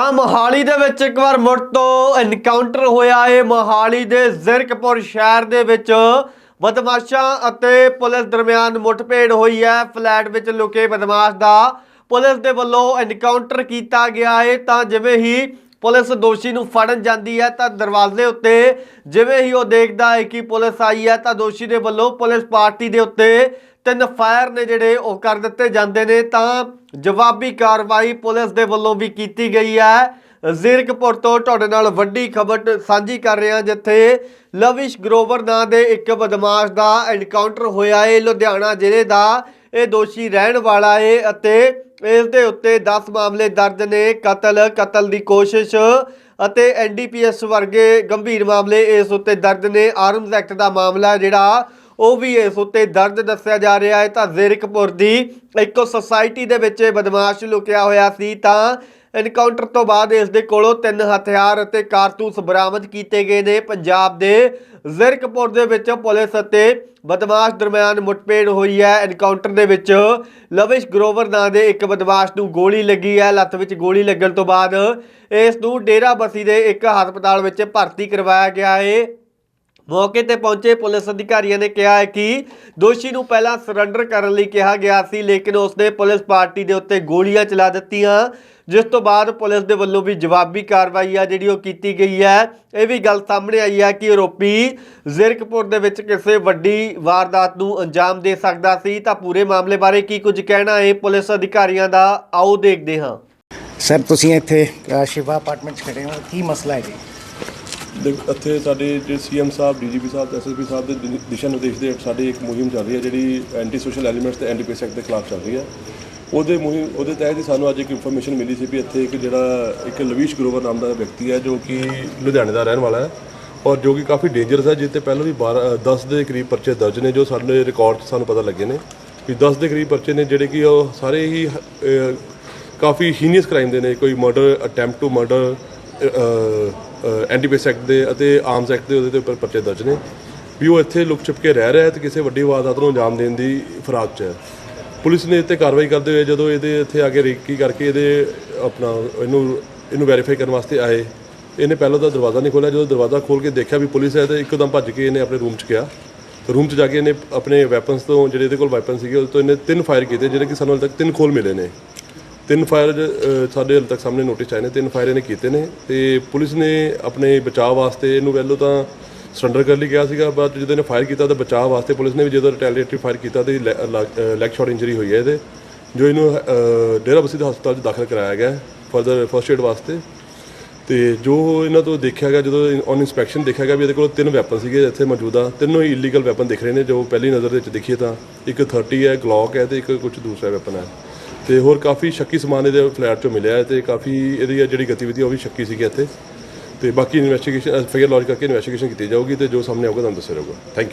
ਤਾਂ ਮੋਹਾਲੀ ਦੇ ਵਿੱਚ ਇੱਕ ਵਾਰ ਮੁੜ ਤੋਂ ਐਨਕਾਊਂਟਰ ਹੋਇਆ ਏ ਮੋਹਾਲੀ ਦੇ ਜ਼ਿਰਕਪੁਰ ਸ਼ਹਿਰ ਦੇ ਵਿੱਚ। ਬਦਮਾਸ਼ਾਂ ਅਤੇ ਪੁਲਿਸ ਦਰਮਿਆਨ ਮੁੱਠਭੇੜ ਹੋਈ ਹੈ। ਫਲੈਟ ਵਿੱਚ ਲੁਕੇ ਬਦਮਾਸ਼ ਦਾ ਪੁਲਿਸ ਦੇ ਵੱਲੋਂ ਐਨਕਾਊਂਟਰ ਕੀਤਾ ਗਿਆ ਹੈ। ਤਾਂ ਜਿਵੇਂ ਹੀ ਪੁਲਿਸ ਦੋਸ਼ੀ ਨੂੰ ਫੜਨ ਜਾਂਦੀ ਹੈ ਤਾਂ ਦਰਵਾਜ਼ੇ ਉੱਤੇ ਜਿਵੇਂ ਹੀ ਉਹ ਦੇਖਦਾ ਹੈ ਕਿ ਪੁਲਿਸ ਆਈ ਹੈ ਤਾਂ ਦੋਸ਼ੀ ਦੇ ਵੱਲੋਂ ਪੁਲਿਸ ਪਾਰਟੀ ਦੇ ਉੱਤੇ ਤਿੰਨ ਫਾਇਰ ਨੇ ਜਿਹੜੇ ਉਹ ਕਰ ਦਿੱਤੇ ਜਾਂਦੇ ਨੇ ਤਾਂ ਜਵਾਬੀ ਕਾਰਵਾਈ ਪੁਲਿਸ ਦੇ ਵੱਲੋਂ ਵੀ ਕੀਤੀ ਗਈ ਹੈ। ਜ਼ੀਰਕਪੁਰ ਤੋਂ ਤੁਹਾਡੇ ਨਾਲ ਵੱਡੀ ਖਬਰ ਸਾਂਝੀ ਕਰ ਰਿਹਾ ਜਿੱਥੇ ਲਵਿਸ਼ ਗਰੋਵਰ ਨਾਂ ਦੇ ਇੱਕ ਬਦਮਾਸ਼ ਦਾ ਐਨਕਾਊਂਟਰ ਹੋਇਆ ਏ ਲੁਧਿਆਣਾ ਜ਼ਿਲ੍ਹੇ ਦਾ ਇਹ ਦੋਸ਼ੀ ਰਹਿਣ ਵਾਲਾ ਏ ਅਤੇ ਇਸ ਦੇ ਉੱਤੇ 10 ਮਾਮਲੇ ਦਰਜ ਨੇ, ਕਤਲ ਕਤਲ ਦੀ ਕੋਸ਼ਿਸ਼ ਅਤੇ ਐਨਡੀਪੀਐਸ ਵਰਗੇ ਗੰਭੀਰ ਮਾਮਲੇ ਇਸ ਉੱਤੇ ਦਰਜ ਨੇ। ਆਰਮਜ਼ ਐਕਟ ਦਾ ਮਾਮਲਾ ਜਿਹੜਾ, ਉਹ ਵੀ ਇਸ ਉੱਤੇ ਦਰਜ ਦੱਸਿਆ ਜਾ ਰਿਹਾ ਹੈ। ਤਾਂ ਜ਼ੀਰਕਪੁਰ ਦੀ ਇੱਕ ਸੁਸਾਇਟੀ ਦੇ ਵਿੱਚ ਬਦਮਾਸ਼ ਲੁਕਿਆ ਹੋਇਆ ਸੀ। ਤਾਂ ਐਨਕਾਊਂਟਰ ਤੋਂ ਬਾਅਦ ਇਸ ਦੇ ਕੋਲੋਂ ਤਿੰਨ ਹਥਿਆਰ ਅਤੇ ਕਾਰਤੂਸ ਬਰਾਮਦ ਕੀਤੇ ਗਏ ਨੇ। ਪੰਜਾਬ ਦੇ ਜ਼ੀਰਕਪੁਰ ਦੇ ਵਿੱਚ ਪੁਲਿਸ ਅਤੇ ਬਦਮਾਸ਼ ਦਰਮਿਆਨ ਮੁੱਠਭੇੜ ਹੋਈ ਹੈ। ਐਨਕਾਊਂਟਰ ਦੇ ਵਿੱਚ ਲਵਿਸ਼ ਗਰੋਵਰ ਨਾਂ ਦੇ ਇੱਕ ਬਦਮਾਸ਼ ਨੂੰ ਗੋਲੀ ਲੱਗੀ ਹੈ। ਲੱਤ ਵਿੱਚ ਗੋਲੀ ਲੱਗਣ ਤੋਂ ਬਾਅਦ ਇਸ ਨੂੰ ਡੇਰਾ ਬਸੀ ਦੇ ਇੱਕ ਹਸਪਤਾਲ ਵਿੱਚ ਭਰਤੀ ਕਰਵਾਇਆ ਗਿਆ ਹੈ। ਮੌਕੇ ਤੇ ਪਹੁੰਚੇ ਪੁਲਿਸ ਅਧਿਕਾਰੀਆਂ ਨੇ ਕਿਹਾ ਹੈ ਕਿ ਦੋਸ਼ੀ ਨੂੰ ਪਹਿਲਾਂ ਸਰੈਂਡਰ ਕਰਨ ਲਈ ਕਿਹਾ ਗਿਆ ਸੀ ਲੇਕਿਨ ਉਸਨੇ ਪੁਲਿਸ ਪਾਰਟੀ ਦੇ ਉੱਤੇ ਗੋਲੀਆਂ ਚਲਾ ਦਿੱਤੀਆਂ ਜਿਸ ਤੋਂ ਬਾਅਦ ਪੁਲਿਸ ਦੇ ਵੱਲੋਂ ਵੀ ਜਵਾਬੀ ਕਾਰਵਾਈ ਆ ਜਿਹੜੀ ਉਹ ਕੀਤੀ ਗਈ ਹੈ। ਇਹ ਵੀ ਗੱਲ ਸਾਹਮਣੇ ਆਈ ਹੈ ਕਿ ਆਰੋਪੀ ਜ਼ਿਰਕਪੁਰ ਦੇ ਵਿੱਚ ਕਿਸੇ ਵੱਡੀ ਵਾਰਦਾਤ ਨੂੰ ਅੰਜਾਮ ਦੇ ਸਕਦਾ ਸੀ। ਤਾਂ ਪੂਰੇ ਮਾਮਲੇ ਬਾਰੇ ਕੀ ਕੁਝ ਕਹਿਣਾ ਹੈ ਪੁਲਿਸ ਅਧਿਕਾਰੀਆਂ ਦਾ? ਆਓ ਦੇਖਦੇ ਹਾਂ। ਸਰ ਤੁਸੀਂ ਇੱਥੇ ਅ, ਸ਼ਿਵਾ ਅਪਾਰਟਮੈਂਟਸ ਖੜੇ ਹੋ। ਕੀ ਮਸਲਾ ਹੈ ਜੀ? ਦੇ ਇੱਥੇ ਸਾਡੇ ਜਿਹੜੇ CM sahib DGP sahib SSP sahib ਦੇ ਦਿ- ਦਿਸ਼ਾ ਨਿਰਦੇਸ਼ ਦੇ ਹੇਠ ਸਾਡੀ ਇੱਕ ਮੁਹਿੰਮ ਚੱਲ ਰਹੀ ਹੈ ਜਿਹੜੀ ਐਂਟੀ ਸੋਸ਼ਲ ਐਲੀਮੈਂਟਸ ਤੇ ਐਂਟੀ ਪੈਸਿਕ ਦੇ ਖਿਲਾਫ ਚੱਲ ਰਹੀ ਹੈ। ਉਹਦੇ ਮੁਹਿੰਮ ਉਹਦੇ ਤਹਿਤ ਹੀ ਸਾਨੂੰ ਅੱਜ ਇੱਕ ਇਨਫੋਰਮੇਸ਼ਨ ਮਿਲੀ ਸੀ ਵੀ ਇੱਥੇ ਇੱਕ ਜਿਹੜਾ ਇੱਕ ਲਵੀਸ਼ ਗਰੋਵਰ ਨਾਮ ਦਾ ਵਿਅਕਤੀ ਹੈ ਜੋ ਕਿ ਲੁਧਿਆਣੇ ਦਾ ਰਹਿਣ ਵਾਲਾ ਹੈ ਔਰ ਜੋ ਕਿ ਕਾਫੀ ਡੇਂਜਰਸ ਹੈ ਜਿਸ ਪਹਿਲਾਂ ਵੀ 12 ਅ, 10 ਦੇ ਕਰੀਬ ਪਰਚੇ ਦਰਜ ਨੇ ਜੋ ਸਾਡੇ ਰਿਕਾਰਡ 'ਚ ਸਾਨੂੰ ਪਤਾ ਲੱਗੇ ਨੇ ਵੀ 10 ਦੇ ਕਰੀਬ ਪਰਚੇ ਨੇ ਜਿਹੜੇ ਕਿ ਉਹ ਸਾਰੇ ਹੀ ਅ, ਕਾਫੀ ਹੀਨੀਅਸ ਕ੍ਰਾਈਮ ਦੇ ਨੇ ਕੋਈ murder attempt to murder NDPS act ਦੇ ਅਤੇ ਆਰਮਸ ਐਕਟ ਦੇ ਉਹਦੇ ਤੇ ਉੱਪਰ ਪਰਚੇ ਦਰਜ ਨੇ। ਵੀ ਉਹ ਇੱਥੇ ਲੁਕ ਛੁਪ ਕੇ ਰਹਿ ਰਿਹਾ ਹੈ ਤੇ ਕਿਸੇ ਵੱਡੀ ਵਾਰਦਾਤ ਨੂੰ ਅੰਜਾਮ ਦੇਣ ਦੀ ਫਰਾਕ 'ਚ ਹੈ। ਪੁਲਿਸ ਨੇ ਇੱਥੇ ਕਾਰਵਾਈ ਕਰਦੇ ਹੋਏ ਜਦੋਂ ਇਹਦੇ ਇੱਥੇ ਆ ਕੇ ਰੇਕੀ ਕਰਕੇ ਇਹਦੇ ਆਪਣਾ ਇਹਨੂੰ ਇਹਨੂੰ ਵੈਰੀਫਾਈ ਕਰਨ ਵਾਸਤੇ ਆਏ, ਇਹਨੇ ਪਹਿਲਾਂ ਤਾਂ ਦਰਵਾਜ਼ਾ ਨਹੀਂ ਖੋਲ੍ਹਿਆ। ਜਦੋਂ ਦਰਵਾਜ਼ਾ ਖੋਲ੍ਹ ਕੇ ਦੇਖਿਆ ਵੀ ਪੁਲਿਸ ਹੈ ਤੇ ਇੱਕਦਮ ਭੱਜ ਕੇ ਇਹਨੇ ਆਪਣੇ ਰੂਮ 'ਚ ਗਿਆ। ਰੂਮ 'ਚ ਜਾ ਕੇ ਇਹਨੇ ਆਪਣੇ ਵੈਪਨਸ ਤੋਂ, ਜਿਹੜੇ ਇਹਦੇ ਕੋਲ ਵੈਪਨ ਸੀਗੇ ਉਸ ਤੋਂ ਇਹਨੇ ਤਿੰਨ ਫਾਇਰ ਕੀਤੇ, ਜਿਹੜੇ ਕਿ ਸਾਨੂੰ ਹਾਲੇ ਤੱਕ ਤਿੰਨ ਖੋਲ ਮਿਲੇ ਨੇ। ਤਿੰਨ ਫਾਇਰ ਸਾਡੇ ਹਾਲੇ ਤੱਕ ਸਾਹਮਣੇ ਨੋਟਿਸ ਆਏ ਨੇ, ਤਿੰਨ ਫਾਇਰ ਇਹਨੇ ਕੀਤੇ ਨੇ ਤੇ ਪੁਲਿਸ ਨੇ ਆਪਣੇ ਬਚਾਅ ਵਾਸਤੇ ਇਹਨੂੰ ਪਹਿਲੋਂ ਤਾਂ ਸਰੈਂਡਰ ਕਰਨ ਲਈ ਕਿਹਾ ਸੀਗਾ, ਬਾਅਦ ਜਦੋਂ ਇਹਨੇ ਫਾਇਰ ਕੀਤਾ ਤਾਂ ਬਚਾਅ ਵਾਸਤੇ ਪੁਲਿਸ ਨੇ ਵੀ ਜਦੋਂ ਰਿਟੈਲੀਏਟਰੀ ਫਾਇਰ ਕੀਤਾ ਤੇ ਲੈਗ ਸ਼ਾਟ ਇੰਜਰੀ ਹੋਈ ਹੈ ਇਹਦੇ, ਜੋ ਇਹਨੂੰ ਡੇਰਾ ਬਸੀ ਦੇ ਹਸਪਤਾਲ 'ਚ ਦਾਖਲ ਕਰਾਇਆ ਗਿਆ ਫਰਦਰ ਫਰਸਟ ਏਡ ਵਾਸਤੇ। ਤੇ ਜੋ ਇਹਨਾਂ ਤੋਂ ਦੇਖਿਆ ਗਿਆ, ਜਦੋਂ ਔਨ ਇਨਸਪੈਕਸ਼ਨ ਦੇਖਿਆ ਗਿਆ ਵੀ ਇਹਦੇ ਕੋਲ ਤਿੰਨ ਵੈਪਨ ਸੀਗੇ, ਇੱਥੇ ਮੌਜੂਦਾ ਤਿੰਨੋਂ ਹੀ ਇਲੀਗਲ ਵੈਪਨ ਦਿਖ ਰਹੇ ਨੇ, ਜੋ ਪਹਿਲੀ ਨਜ਼ਰ ਦੇ ਵਿੱਚ ਦੇਖੀਏ ਤਾਂ ਇੱਕ 30 ਹੈ ਗਲੌਕ ਹੈ ਤੇ ਇੱਕ ਕੁਝ ਦੂਸਰਾ ਵੈਪਨ ਹੈ। ਤੇ ਹੋਰ ਕਾਫੀ ਸ਼ੱਕੀ ਸਮਾਨ ਇਹਦੇ ਫਲੈਟ ਚੋਂ ਮਿਲਿਆ ਹੈ ਤੇ ਕਾਫੀ ਇਹਦੀ ਜਿਹੜੀ ਗਤੀਵਿਧੀ ਉਹ ਵੀ ਸ਼ੱਕੀ ਸੀਗੀ ਇੱਥੇ। ਤੇ ਬਾਕੀ ਇਨਵੈਸਟੀਗੇਸ਼ਨ ਫਿਗਰ ਲੌਜ ਕਰਕੇ ਇਨਵੈਸਟੀਗੇਸ਼ਨ ਕੀਤੀ ਜਾਊਗੀ ਤੇ ਜੋ ਸਾਹਮਣੇ ਆਊਗਾ ਤੁਹਾਨੂੰ ਦੱਸਿਆ ਜਾਊਗਾ। Thank you